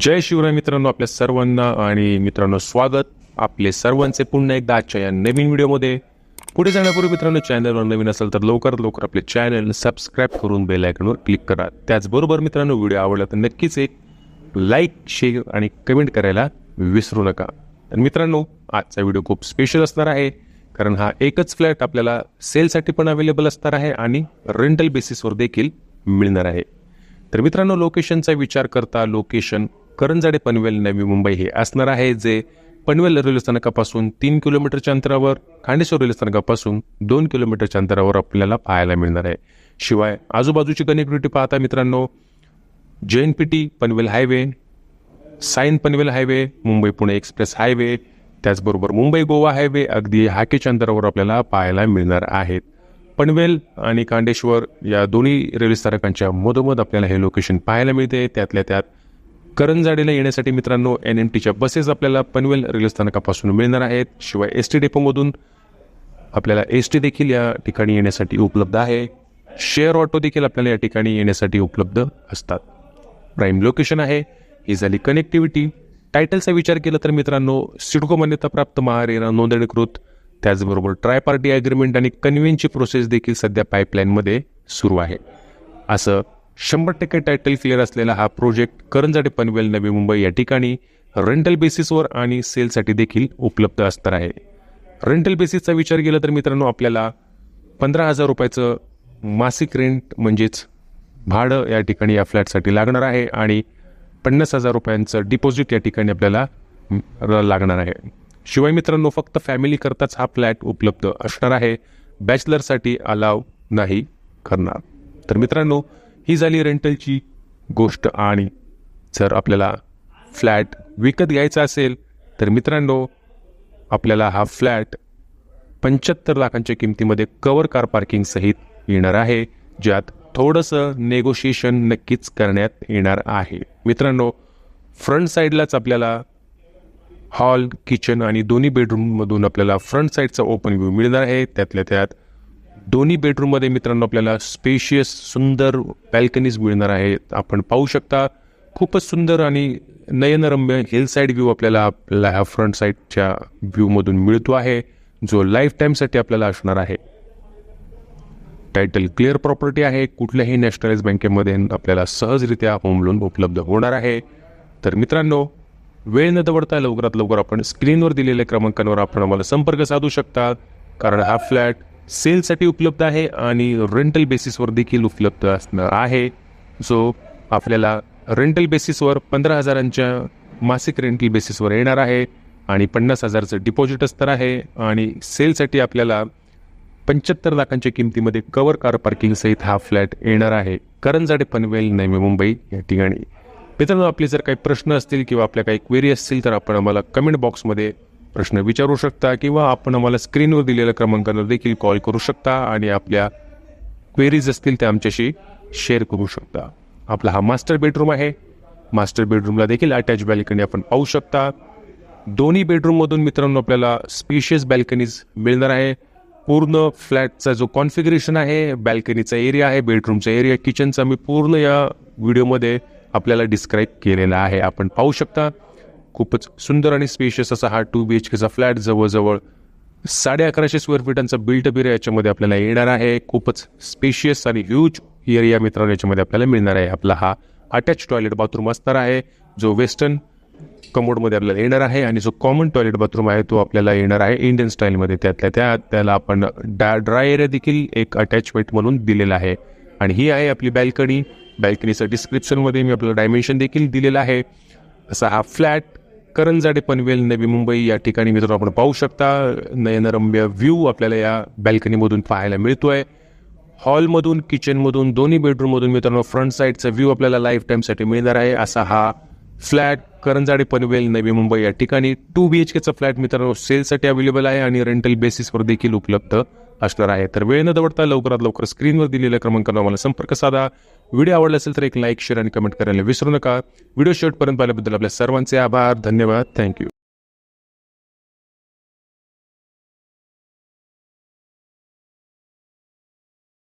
जय शिवराय मित्रांनो आपल्या सर्वांना आणि मित्रांनो स्वागत. आपले सर्वांचे पुन्हा एकदा आजच्या या नवीन व्हिडिओमध्ये. पुढे जाण्यापूर्वी मित्रांनो चॅनलवर नवीन असेल तर लवकरात लवकर आपले चॅनल सबस्क्राईब करून बेल आयकॉनवर क्लिक करा. त्याचबरोबर मित्रांनो व्हिडिओ आवडला तर नक्कीच एक लाईक शेअर आणि कमेंट करायला विसरू नका. तर मित्रांनो आजचा व्हिडिओ खूप स्पेशल असणार आहे. कारण हा एकच फ्लॅट आपल्याला सेलसाठी पण अवेलेबल असणार आहे आणि रेंटल बेसिसवर देखील मिळणार आहे. तर मित्रांनो लोकेशनचा विचार करता लोकेशन करंजाडे पनवेल नवी मुंबई हे असणार आहे जे पनवेल रेल्वे स्थानकापासून तीन किलोमीटरच्या अंतरावर खांडेश्वर रेल्वे स्थानकापासून दोन किलोमीटरच्या अंतरावर आपल्याला पाहायला मिळणार आहे. शिवाय आजूबाजूची कनेक्टिव्हिटी पाहता मित्रांनो J N P T Panvel highway Sion Panvel highway Mumbai Pune express highway त्याचबरोबर मुंबई गोवा हायवे अगदी हाकेच्या अंतरावर आपल्याला पाहायला मिळणार आहेत. पनवेल आणि कांडेश्वर या दोन्ही रेल्वे स्थानकांच्या मधोमध आपल्याला हे लोकेशन पाहायला मिळते. त्यातल्या त्यात करंजाडेला येण्यासाठी मित्रांनो एन एम टीच्या बसेस आपल्याला पनवेल रेल्वे स्थानकापासून मिळणार आहेत. शिवाय एस टी डेपोमधून आपल्याला एस टी देखील या ठिकाणी येण्यासाठी उपलब्ध आहे. शेअर ऑटो देखील आपल्याला या ठिकाणी येण्यासाठी उपलब्ध असतात. प्राईम लोकेशन आहे. ही झाली कनेक्टिव्हिटी टायटलचा विचार केला तर मित्रांनो सिडको मान्यताप्राप्त महारेरा नोंदणीकृत. त्याचबरोबर ट्राय पार्टी ॲग्रीमेंट आणि कन्व्हेनची प्रोसेस देखील सध्या पाईपलाईनमध्ये सुरू आहे. असं शंभर टक्के टायटल क्लिअर असलेला हा प्रोजेक्ट करंजाडे पनवेल नवी मुंबई या ठिकाणी रेंटल बेसिसवर आणि सेलसाठी देखील उपलब्ध असणार आहे. रेंटल बेसिसचा विचार केला तर मित्रांनो आपल्याला पंधरा हजार रुपयाचं मासिक रेंट म्हणजेच भाडं या ठिकाणी या फ्लॅटसाठी लागणार आहे आणि पन्नास हजार रुपयांचं डिपॉझिट या ठिकाणी आपल्याला लागणार आहे. शिवाय मित्रांनो फक्त फॅमिलीकरताच हा फ्लॅट उपलब्ध असणार आहे. बॅचलरसाठी अलाव नाही करणार. तर मित्रांनो ही झाली रेंटलची गोष्ट आणि जर आपल्याला फ्लॅट विकत घ्यायचा असेल तर मित्रांनो आपल्याला हा फ्लॅट पंच्याहत्तर लाखांच्या किमतीमध्ये कवर कार पार्किंग सहित येणार आहे ज्यात थोडंसं नेगोशिएशन नक्कीच करण्यात येणार आहे. मित्रांनो फ्रंट साईडलाच आपल्याला हॉल किचन आणि दोन्ही बेडरूममधून आपल्याला फ्रंट साईडचा ओपन व्ह्यू मिळणार आहे. त्यातल्या त्यात दोन्ही बेडरूममध्ये मित्रांनो आपल्याला स्पेशियस सुंदर बॅल्कनीज मिळणार आहेत. आपण पाहू शकता खूपच सुंदर आणि नयनरम्य हिल साईड व्ह्यू आपल्याला आपल्या ह्या फ्रंट साईडच्या व्ह्यूमधून मिळतो आहे जो लाईफ टाईमसाठी आपल्याला असणार आहे. टायटल क्लिअर प्रॉपर्टी आहे. कुठल्याही नॅशनलाइज बँकेमध्ये आपल्याला सहजरित्या होम लोन उपलब्ध होणार आहे. तर मित्रांनो वेळ न दवडता लवकरात लवकर आपण स्क्रीनवर दिलेल्या क्रमांकांवर आपण आम्हाला संपर्क साधू शकता. कारण हा फ्लॅट सेलसाठी उपलब्ध आहे आणि रेंटल बेसिसवर देखील उपलब्ध असणार आहे. जो आपल्याला रेंटल बेसिसवर पंधरा हजारांच्या मासिक रेंटल बेसिसवर येणार आहे आणि पन्नास हजारचं डिपॉझिट असणार आहे आणि सेलसाठी आपल्याला पंच्याहत्तर लाखांच्या किमतीमध्ये कवर कार पार्किंग सहित हा फ्लॅट येणार आहे. करंजाडे पनवेल नवी मुंबई या ठिकाणी. मित्रांनो आपले जर काही प्रश्न असतील किंवा आपल्या काही क्वेरी असतील तर आपण आम्हाला कमेंट बॉक्समध्ये प्रश्न विचारू शकता किंवा आपण आम्हाला स्क्रीनवर दिलेल्या क्रमांकावर देखील कॉल करू शकता आणि आपल्या क्वेरीज असतील त्या आमच्याशी शेअर करू शकता. आपला हा मास्टर बेडरूम आहे. मास्टर बेडरूमला देखील अटॅच बॅल्कनी आपण पाहू शकता. दोन्ही बेडरूममधून मित्रांनो आपल्याला स्पेशियस बॅल्कनीज मिळणार आहे. पूर्ण फ्लॅटचा जो कॉन्फिगरेशन आहे बॅल्कनीचा एरिया आहे बेडरूमचा एरिया किचनचा मी पूर्ण या व्हिडिओमध्ये आपल्याला डिस्क्राईब केलेला आहे. आपण पाहू शकता. खूपच सुंदर आणि स्पेशियस असा हा टू बी एच केचा फ्लॅट जवळजवळ साडे अकराशे स्क्वेअर फीटांचा बिल्ट एरिया याच्यामध्ये आपल्याला येणार आहे. खूपच स्पेशियस आणि ह्यूज एरिया मित्रांनो याच्यामध्ये आपल्याला मिळणार आहे. आपला हा अटॅच टॉयलेट बाथरूम असणार आहे. जो वेस्टर्न कमोडमध्ये आपल्याला येणार आहे आणि जो कॉमन टॉयलेट बाथरूम आहे तो आपल्याला येणार आहे इंडियन स्टाईलमध्ये त्यातल्या त्यात त्याला आपण डा ड्राय एरिया देखील एक अटॅचमेंट म्हणून दिलेला आहे. आणि ही आहे आपली बॅल्कनी बॅल्कनीचं डिस्क्रिप्शनमध्ये मी आपल्याला डायमेन्शन देखील दिलेलं आहे. असा हा फ्लॅट करंजाडे पनवेल नवी मुंबई या ठिकाणी मित्रांनो आपण पाहू शकता नयनरम्य व्ह्यू आपल्याला या बॅल्कनीमधून पाहायला मिळतोय. हॉलमधून किचनमधून दोन्ही बेडरूममधून मित्रांनो फ्रंट साईडचा व्ह्यू आपल्याला लाईफ टाईमसाठी मिळणार आहे. असा हा फ्लॅट करंजाडे पनवेल नवी मुंबई या ठिकाणी टू बी एच केचा फ्लॅट मित्रांनो सेलसाठी अवेलेबल आहे आणि रेंटल बेसिसवर देखील उपलब्ध असणार आहे. तर वेळ न दवडता लवकरात लवकर स्क्रीनवर दिलेल्या क्रमांकावर आम्हाला संपर्क साधा. व्हिडिओ आवडला असेल तर एक लाईक शेअर आणि कमेंट करायला विसरू नका. व्हिडिओ शेवटपर्यंत पाहिल्याबद्दल आपल्या सर्वांचे आभार. धन्यवाद. थँक्यू